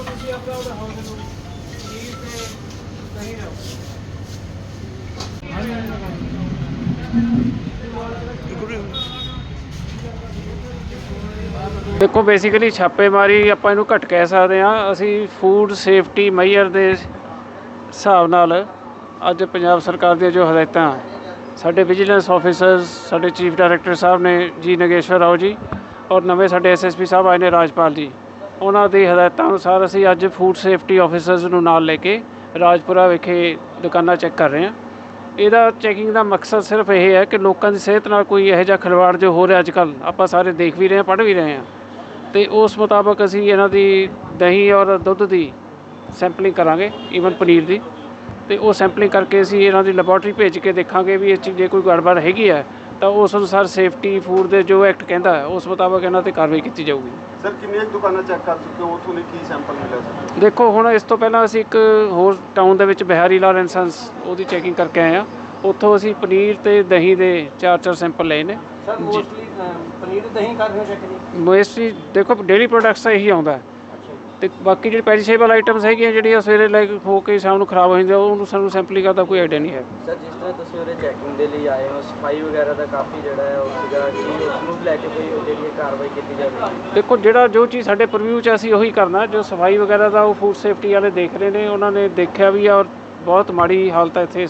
ਲਓ ਤੁਸੀਂ ਆਪਦਾ ਉਹਦਾ ਹੌਸਲੇ ਨੂੰ ਪਨੀਰ ਤੇ ਹਾਂਜੀ ਹਾਂਜੀ ਦੇਖੋ ਬੇਸਿਕਲੀ ਛਾਪੇਮਾਰੀ ਆਪਾਂ ਇਹਨੂੰ ਘੱਟ ਕਹਿ ਸਕਦੇ ਹਾਂ। ਅਸੀਂ ਫੂਡ ਸੇਫਟੀ ਮੈਯਰ ਦੇ ਹਿਸਾਬ ਨਾਲ ਅੱਜ ਪੰਜਾਬ ਸਰਕਾਰ ਦੀਆਂ ਜੋ ਹਦਾਇਤਾਂ ਸਾਡੇ ਵਿਜੀਲੈਂਸ ਆਫੀਸਰਸ ਸਾਡੇ ਚੀਫ ਡਾਇਰੈਕਟਰ ਸਾਹਿਬ ਨੇ ਜੀ ਨਗੇਸ਼ਵਰ ਰਾਓ ਜੀ ਔਰ ਨਵੇਂ ਸਾਡੇ ਐਸਐਸਪੀ ਸਾਹਿਬ ਆਏ ਨੇ ਰਾਜਪਾਲ ਜੀ। ਉਹਨਾਂ ਦੀ ਹਦਾਇਤਾਂ ਅਨੁਸਾਰ ਅਸੀਂ ਅੱਜ ਫੂਡ ਸੇਫਟੀ ਆਫੀਸਰਸ ਨੂੰ ਨਾਲ ਲੈ ਕੇ ਰਾਜਪੁਰਾ ਵਿਖੇ ਦੁਕਾਨਾਂ ਚੈੱਕ ਕਰ ਰਹੇ ਹਾਂ। ਇਹਦਾ ਚੈਕਿੰਗ ਦਾ ਮਕਸਦ ਸਿਰਫ ਇਹ ਹੈ ਕਿ ਲੋਕਾਂ ਦੀ ਸਿਹਤ ਨਾਲ ਕੋਈ ਇਹੋ ਜਿਹਾ ਖਿਲਵਾੜ ਜੋ ਹੋ ਰਿਹਾ ਅੱਜ ਕੱਲ੍ਹ ਆਪਾਂ ਸਾਰੇ ਦੇਖ ਵੀ ਰਹੇ ਹਾਂ, ਪੜ੍ਹ ਵੀ ਰਹੇ ਹਾਂ। ਤੇ ਉਸ ਮੁਤਾਬਕ ਅਸੀਂ ਇਹਨਾਂ ਦੀ ਦਹੀਂ ਔਰ ਦੁੱਧ ਦੀ ਸੈਂਪਲਿੰਗ ਕਰਾਂਗੇ ਈਵਨ ਪਨੀਰ ਦੀ। ਤੇ ਉਹ ਸੈਂਪਲਿੰਗ ਕਰਕੇ ਅਸੀਂ ਇਹਨਾਂ ਦੀ ਲੈਬੋਰਟਰੀ ਭੇਜ ਕੇ ਦੇਖਾਂਗੇ ਵੀ ਇਹ 'ਚ ਜੇ ਕੋਈ ਗੜਬੜ ਹੈਗੀ ਹੈ, ਤਾਂ ਉਸ ਅਨੁਸਾਰ ਸੇਫਟੀ ਫੂਡ ਦੇ ਜੋ ਐਕਟ ਕਹਿੰਦਾ ਹੈ, ਉਸ ਮੁਤਾਬਕ ਇਹਨਾਂ ਤੇ ਕਾਰਵਾਈ ਕੀਤੀ ਜਾਊਗੀ। ਸਰ ਕਿੰਨੀਆਂ ਕੁ ਦੁਕਾਨਾਂ ਚੈੱਕ ਕਰ ਚੁੱਕੇ ਹੋ? ਉੱਥੋਂ ਨੇ ਕੀ ਸੈਂਪਲ ਮਿਲਿਆ ਸਰ ਦੇਖੋ ਹੁਣ ਇਸ ਤੋਂ ਪਹਿਲਾਂ ਅਸੀਂ ਇੱਕ ਹੋਰ ਟਾਊਨ ਦੇ ਵਿੱਚ ਬਿਹਾਰੀ ਲਾਲ ਐਂਡ ਸੰਸ ਉਹਦੀ ਚੈਕਿੰਗ ਕਰਕੇ ਆਏ ਆ ਉੱਥੋਂ ਅਸੀਂ ਪਨੀਰ ਤੇ ਦਹੀਂ ਦੇ ਚਾਰ ਚਾਰ ਸੈਂਪਲ ਲਏ ਨੇ। ਸਰ ਮੋਸਟਲੀ ਪਨੀਰ ਦਹੀਂ ਕਰ ਰਹੇ ਹੋ ਚੈੱਕ ਜੀ? ਮੋਸਟਲੀ ਦੇਖੋ ਡੇਲੀ ਪ੍ਰੋਡਕਟਸ ਤਾਂ ਇਹੀ ਆਉਂਦਾ ਹੈ। ਅੱਛਾ ਤੇ ਬਾਕੀ ਜਿਹੜੀ ਪੈਰੀਸ਼ੇਬਲ ਆਈਟਮਸ ਹੈਗੀਆਂ ਜਿਹੜੀਆਂ ਸਵੇਰੇ ਲੈ ਕੇ ਹੋ ਕੇ ਸ਼ਾਮ ਨੂੰ ਖਰਾਬ ਹੋ ਜਾਂਦੀਆਂ ਉਹਨੂੰ ਸਾਨੂੰ ਸੈਂਪਲਿੰਗ ਕਰਦਾ ਕੋਈ ਆਈਡੀਆ ਨਹੀਂ ਹੈ। ਸਰ ਜਿਸ ਤਰ੍ਹਾਂ ਤੁਸੀਂ ਉਰੇ ਚੈਕਿੰਗ ਦੇ ਲਈ ਆਏ ਹੋ ਸਫ਼ਾਈ ਵਗੈਰਾ ਦਾ ਕਾਫੀ ਜਿਹੜਾ ਹੈ ਉਹ ਸੀਗਾ ਕਿ ਉਸ ਨੂੰ ਲੈ ਕੇ ਕੋਈ ਜਿਹੜੀ ਕਾਰਵਾਈ ਕੀਤੀ ਜਾਵੇ? ਦੇਖੋ ਜਿਹੜਾ ਜੋ ਚੀਜ਼ ਸਾਡੇ ਪਰਵਿਊ 'ਚ ਅਸੀਂ ਉਹੀ ਕਰਨਾ ਜੋ ਸਫ਼ਾਈ ਵਗੈਰਾ ਦਾ ਉਹ ਫੂਡ ਸੇਫਟੀ ਵਾਲੇ ਦੇਖ ਰਹੇ ਨੇ ਉਹਨਾਂ ਨੇ ਦੇਖਿਆ ਵੀ ਆ ਔਰ ਬਹੁਤ ਮਾੜੀ ਹਾਲਤ ਹੈ ਇੱਥੇ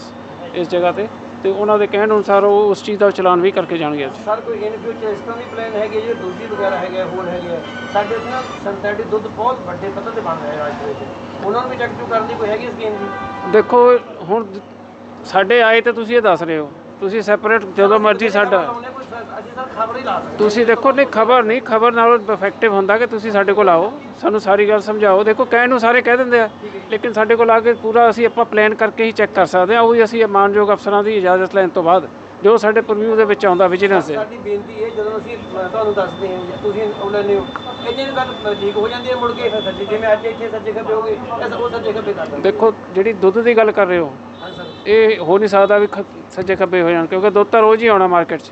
ਇਸ ਜਗ੍ਹਾ ਤੇ। ਤੇ ਉਹਨਾਂ ਦੇ ਕਹਿਣ ਅਨੁਸਾਰ ਉਹ ਉਸ ਚੀਜ਼ ਦਾ ਚਲਾਨ ਵੀ ਕਰਕੇ ਜਾਣਗੇ ਅੱਜ। ਸਰ ਕੋਈ ਇਨ ਫਿਊਚਰ ਇਸ ਤਰ੍ਹਾਂ ਦੀ ਪਲਾਨ ਹੈਗੀ ਜੇ ਦੂਜੀ ਵਗੈਰਾ ਹੈਗੇ ਹੋਰ ਹੈਗੇ ਆ। ਸਾਡੇ ਇੱਥੇ ਨਾ ਸਿੰਥੈਟਿਕ ਦੁੱਧ ਬਹੁਤ ਵੱਡੇ ਪੱਧਰ ਤੇ ਬਣ ਰਿਹਾ ਹੈ ਅੱਜ ਦੇ ਵਿੱਚ। ਉਹਨਾਂ ਨੂੰ ਵੀ ਚੈੱਕ ਕਰਨ ਦੀ ਕੋਈ ਹੈਗੀ ਸਕੀਮ ਜੀ? ਦੇਖੋ ਹੁਣ ਸਾਡੇ ਆਏ ਤੇ ਤੁਸੀਂ ਇਹ ਦੱਸ ਰਹੇ ਹੋ। ਤੁਸੀਂ ਸੈਪਰੇਟ ਜਦੋਂ ਮਰਜ਼ੀ ਸਾਡਾ ਉਹਨੇ ਕੋਈ ਸਰ- ਅਸੀਂ ਸਰ ਖਬਰ ਹੀ ਲਾ ਸਕਦੇ ਤੁਸੀਂ ਦੇਖੋ ਨਹੀਂ ਖਬਰ ਨਹੀਂ ਖਬਰ ਨਾਲੋਂ ਇਫੈਕਟਿਵ ਹੁੰਦਾ ਕਿ ਤੁਸੀਂ ਸਾਡੇ ਕੋਲ ਆਓ। ਸਾਨੂੰ ਸਾਰੀ ਗੱਲ ਸਮਝਾਓ। ਦੇਖੋ ਕਹਿਣ ਨੂੰ ਸਾਰੇ ਕਹਿ ਦਿੰਦੇ ਆ ਲੇਕਿਨ ਸਾਡੇ ਕੋਲ ਆ ਕੇ ਪੂਰਾ ਅਸੀਂ ਆਪਾਂ ਪਲਾਨ ਕਰਕੇ ਹੀ ਚੈੱਕ ਕਰ ਸਕਦੇ ਆ ਉਹ ਵੀ ਅਸੀਂ ਮਾਨਯੋਗ ਅਫਸਰਾਂ ਦੀ ਇਜਾਜ਼ਤ ਲੈਣ ਤੋਂ ਬਾਅਦ ਜੋ ਸਾਡੇ ਪਰਵਿਊ ਦੇ ਵਿੱਚ ਆਉਂਦਾ ਵਿਜੀਲੈਂਸ ਸਾਡੀ ਬੇਨਤੀ ਇਹ ਜਦੋਂ ਅਸੀਂ ਤੁਹਾਨੂੰ ਦੱਸਦੇ ਹਾਂ ਜਾਂ ਤੁਸੀਂ ਉਹ ਲੈਂਦੇ ਹੋ ਇਹ ਜਿਹੜੀ ਗੱਲ ਲੀਕ ਹੋ ਜਾਂਦੀ ਹੈ ਮੁੜ ਕੇ? ਫਿਰ ਸੱਜੇ ਜਿਵੇਂ ਅੱਜ ਇੱਥੇ ਸੱਜੇ ਖੱਬੇ ਹੋ ਐਸਾ ਉਹ ਸੱਜੇ ਖੱਬੇ ਕਰ ਦਿੰਦੇ। ਦੇਖੋ ਜਿਹੜੀ ਦੁੱਧ ਦੀ ਗੱਲ ਕਰ ਰਹੇ ਹੋ ਹਾਂ ਇਹ ਹੋ ਨਹੀਂ ਸਕਦਾ ਵੀ ਸੱਜੇ ਖੱਬੇ ਹੋ ਜਾਣ ਕਿਉਂਕਿ ਦੁੱਧ ਤਾਂ ਰੋਜ਼ ਹੀ ਆਉਣਾ ਮਾਰਕੀਟ 'ਚ।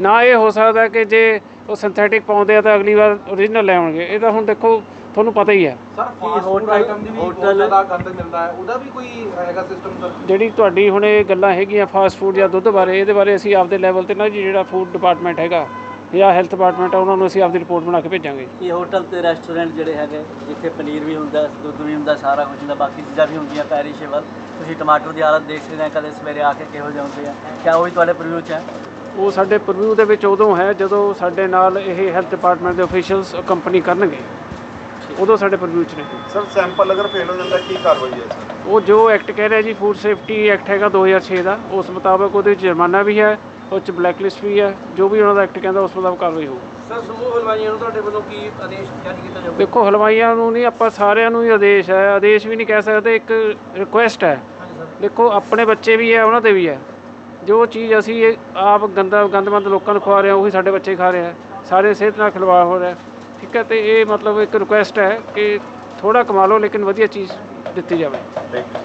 ਨਾ ਇਹ ਹੋ ਸਕਦਾ ਕਿ ਜੇ ਉਹ ਸਿੰਥੈਟਿਕ ਪਾਉਂਦੇ ਆ ਤਾਂ ਅਗਲੀ ਵਾਰ ਓਰੀਜਨਲ ਲੈ ਆਉਣਗੇ। ਇਹ ਤਾਂ ਹੁਣ ਦੇਖੋ ਤੁਹਾਨੂੰ ਪਤਾ ਹੀ ਹੈ। ਸਰ ਫਾਸਟ ਫੂਡ ਆਈਟਮ ਦੀ ਵੀ ਬਹੁਤ ਜ਼ਿਆਦਾ ਗੰਦ ਮਿਲਦਾ ਹੈ। ਉਹਦਾ ਵੀ ਕੋਈ ਹੈਗਾ ਸਿਸਟਮ ਸਰ? ਜਿਹੜੀ ਤੁਹਾਡੀ ਹੁਣ ਇਹ ਗੱਲਾਂ ਹੈਗੀਆਂ ਫਾਸਟ ਫੂਡ ਜਾਂ ਦੁੱਧ ਬਾਰੇ ਇਹਦੇ ਬਾਰੇ ਅਸੀਂ ਆਪਦੇ ਲੈਵਲ ਤੇ ਨਾ ਜੀ ਜਿਹੜਾ ਫੂਡ ਡਿਪਾਰਟਮੈਂਟ ਹੈਗਾ ਜਾਂ ਹੈਲਥ ਡਿਪਾਰਟਮੈਂਟ ਆ ਉਹਨਾਂ ਨੂੰ ਅਸੀਂ ਆਪਦੀ ਰਿਪੋਰਟ ਬਣਾ ਕੇ ਭੇਜਾਂਗੇ। ਇਹ ਹੋਟਲ ਤੇ ਰੈਸਟੋਰੈਂਟ ਜਿਹੜੇ ਹੈਗੇ ਜਿੱਥੇ ਪਨੀਰ ਵੀ ਹੁੰਦਾ ਦੁੱਧ ਵੀ ਹੁੰਦਾ ਸਾਰਾ ਕੁਝ ਹੁੰਦਾ ਬਾਕੀ ਚੀਜ਼ਾਂ ਵੀ ਹੁੰਦੀਆਂ ਪੈਰੀਸ਼ੇਬਲ ਤੁਸੀਂ ਟਮਾਟਰ ਦੀ ਹਾਲਤ ਦੇਖ ਸਕਦੇ ਹੋ ਕਦੇ ਸਵੇਰੇ ਆ ਕੇ ਕਿਹੋ ਜਿਹੇ ਹੁੰਦੇ ਆ। ਕਿਆ ਉਹ ਵੀ ਤੁਹਾਡੇ ਪ੍ਰੀਵਿਊ 'ਚ ਹੈ? ਉਹ ਸਾਡੇ ਪਰਵਿਊ ਦੇ ਵਿੱਚ ਉਦੋਂ ਹੈ ਜਦੋਂ ਸਾਡੇ ਨਾਲ ਇਹ ਹੈਲਥ ਡਿਪਾਰਟਮੈਂਟ ਦੇ ਅਫੀਸ਼ੀਅਲਸ ਕੰਪਨੀ ਕਰਨਗੇ। ਉਦੋਂ ਸਾਡੇ ਪਰਵਿਊ 'ਚ ਨੇ। ਸਰ ਸੈਂਪਲ ਅਗਰ ਫੇਲ ਹੋ ਜਾਂਦਾ ਕੀ ਕਾਰਵਾਈ ਹੈ? ਸਰ ਉਹ ਜੋ ਐਕਟ ਕਹਿ ਰਿਹਾ ਜੀ ਫੂਡ ਸੇਫਟੀ ਐਕਟ ਹੈਗਾ 2006 ਦਾ ਉਸ ਮੁਤਾਬਕ ਉਹਦੇ ਵਿੱਚ ਜੁਰਮਾਨਾ ਵੀ ਹੈ ਉਹ 'ਚ ਬਲੈਕ ਲਿਸਟ ਵੀ ਹੈ ਜੋ ਵੀ ਉਹਨਾਂ ਦਾ ਐਕਟ ਕਹਿੰਦਾ ਉਸ ਮੁਤਾਬਕ ਕਾਰਵਾਈ ਹੋਊ ਸਰ ਸਮੂਹ ਹਲਵਾਈਆਂ ਨੂੰ ਤੁਹਾਡੇ ਵੱਲੋਂ ਕੀ ਆਦੇਸ਼ ਜਾਰੀ ਕੀਤਾ ਜਾਊਗਾ? ਦੇਖੋ ਹਲਵਾਈਆਂ ਨੂੰ ਨਹੀਂ ਆਪਾਂ ਸਾਰਿਆਂ ਨੂੰ ਹੀ ਆਦੇਸ਼ ਹੈ। ਆਦੇਸ਼ ਵੀ ਨਹੀਂ ਕਹਿ ਸਕਦੇ ਇੱਕ ਰਿਕੁਐਸਟ ਹੈ। ਦੇਖੋ ਆਪਣੇ ਬੱਚੇ ਵੀ ਹੈ ਉਹਨਾਂ ਦੇ ਵੀ ਹੈ। ਜੋ ਚੀਜ਼ ਅਸੀਂ ਇਹ ਆਪ ਗੰਦਾ ਗੰਦਮੰਦ ਲੋਕਾਂ ਨੂੰ ਖਵਾ ਰਹੇ ਹਾਂ ਉਹੀ ਸਾਡੇ ਬੱਚੇ ਖਾ ਰਹੇ ਆ ਸਾਰੇ ਸਿਹਤ ਨਾਲ ਖਿਲਵਾੜ ਹੋ ਰਿਹਾ ਠੀਕ ਹੈ ਤੇ ਇਹ ਮਤਲਬ ਇੱਕ ਰਿਕੁਐਸਟ ਹੈ ਕਿ ਥੋੜਾ ਕਮਾ ਲਓ ਲੇਕਿਨ ਵਧੀਆ ਚੀਜ਼ ਦਿੱਤੀ ਜਾਵੇ। Thank you